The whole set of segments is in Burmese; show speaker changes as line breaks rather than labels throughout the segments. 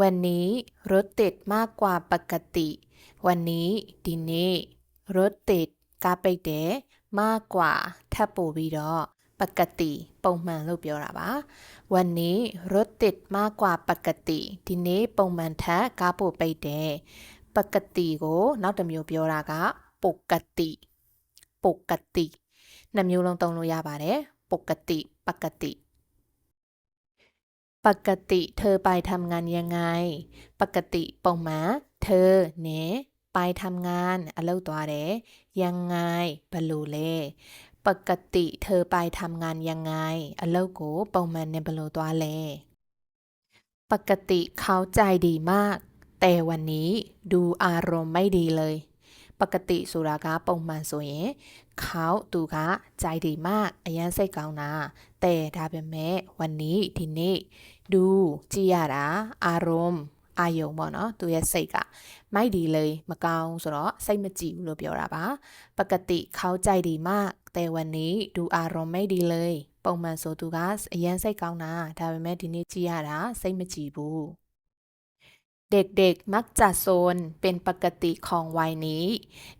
วันนี้รถติดมากกว่าปกติ วันนี้ဒီနေ့รถติดကားပိတ်တယ်มากกว่าထပ်ပို့ပြီးတော့ปกติပုံမှန်လို့ပြောတာပါ วันนี้รถติดมากกว่าปกติဒီနေ့ပုံမှန်ထက်ကားပို့ပိတ်တယ်ปกติကိုနောက်တစ်မျိုးပြောတာကปกติปกติနှစ်မျိုးလုံးသုံးလို့ရပါတယ်ปกติปกติ ปกติเธอไปทำงานยังไง ปกติปงมาเธอเนไปทำงานอะไรตัวเรยังไงบลูเลปกติเธอไปทำงานยังไงอะไรกปปงมาเนบลูตัวเลปกติเขาใจดีมาก แต่วันนี้ดูอารมณ์ไม่ดีเลย ပကတိဆိုတာကပုံမှန်ဆိုရင်ခေါက်သူကကြိုက်တယ်မှအရန်စိတ်ကောင်းတာတဲ့ဒါပေမဲ့ဝန်နီဒီနေ့ဒူကြည်ရတာအာရုံအာယုံပေါ့နော်သူရဲ့စိတ်ကမိုက်ဒီလေးမကောင်းဆိုတော့စိတ်မကြည်ဘူးလို့ပြောတာပါ ပကတိခေါက်ကြိုက်တယ်မှတဲ့ဝန်နီဒူအာရုံမိုက်ဒီလေးပုံမှန်ဆိုသူကအရန်စိတ်ကောင်းတာဒါပေမဲ့ဒီနေ့ကြည်ရတာစိတ်မကြည်ဘူး เด็กๆมักจะโซนเป็นปกติของวัยนี้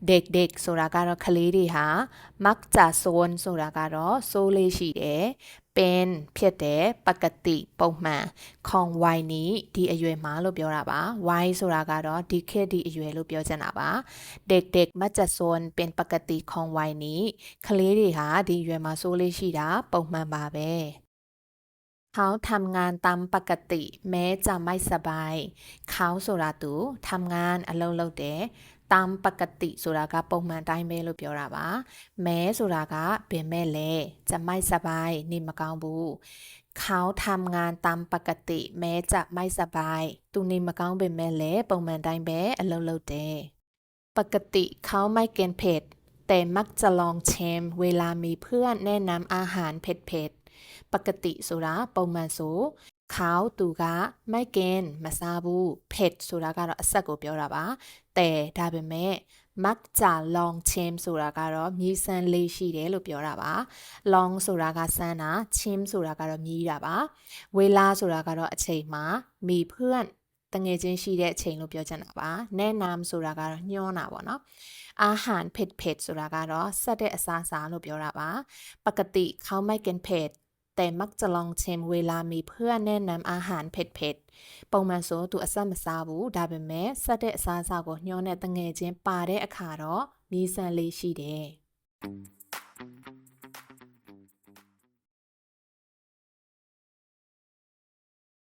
เด็กๆဆိုတာကတော့ကလေးတွေဟာมักจะโซนဆိုတာကတော့စိုးလေးရှိတယ်เป็นဖြစ်တယ်ပကတိပုံမှန်ခေါင် y နီဒီအရွယ်မှာလို့ပြောတာပါ y ဆိုတာကတော့ဒီခေတ်ဒီအရွယ်လို့ပြောချင်တာပါเด็กๆมักจะโซนเป็นปกติของ y นี้ကလေးတွေဟာဒီအရွယ်မှာစိုးလေးရှိတာပုံမှန်ပါပဲ เขาทำงานตามปกติ แม้จะไม่สบาย เขาဆိုတာသူทำงานအလုပ်လုပ်တယ်ตามปกติဆိုတာကပုံမှန်တိုင်းပဲလို့ပြောတာပါမဲဆိုတာကပင်မဲ့လဲจะไม่สบายနေမကောင်းဘူးเขาทำงานตามปกติ แม้จะไม่สบาย သူနေမကောင်းပင်မဲ့လဲပုံမှန်တိုင်းပဲအလုပ်လုပ်တယ်ปกติเขาไม่กินเผ็ด แต่มักจะลองชิมเวลามีเพื่อนแนะนำอาหารเผ็ด ๆปกติဆိုတာပုံမှန်ဆိုเขาသူကไม่กินမစားဘူးเผ็ดဆိုတာကတော့အဆက်ကိုပြောတာပါแต่ဒါပေမဲ့มักจะลองชิมဆိုတာကတော့မြည်ဆန်းလေးရှိတယ်လို့ပြောတာပါ long ဆိုတာကဆန်းတာ chim ဆိုတာကတော့မြည်တာပါဝေလာဆိုတာကတော့အချိန်မှာမိเพื่อนတငယ်ချင်းရှိတဲ့အချိန်လို့ပြောချင်တာပါแนะนำဆိုတာကတော့ညှောတာပေါ့နော်อาหารเผ็ดๆဆိုတာကတော့ဆက်တဲ့အစားအစာလို့ပြောတာပါปกติเขาไม่กินเผ็ด แต่มักจะลองชิมเวลามีเพื่อนแนะนำอาหารเผ็ดๆ ပုံမှန်ဆိုသူအဆက်မစားဘူးဒါပေမဲ့ဆက်တဲ့အစားအစာကိုညှောတဲ့တငယ်ချင်းပါတဲ့အခါတော့မီးစမ်းလေးရှိတယ်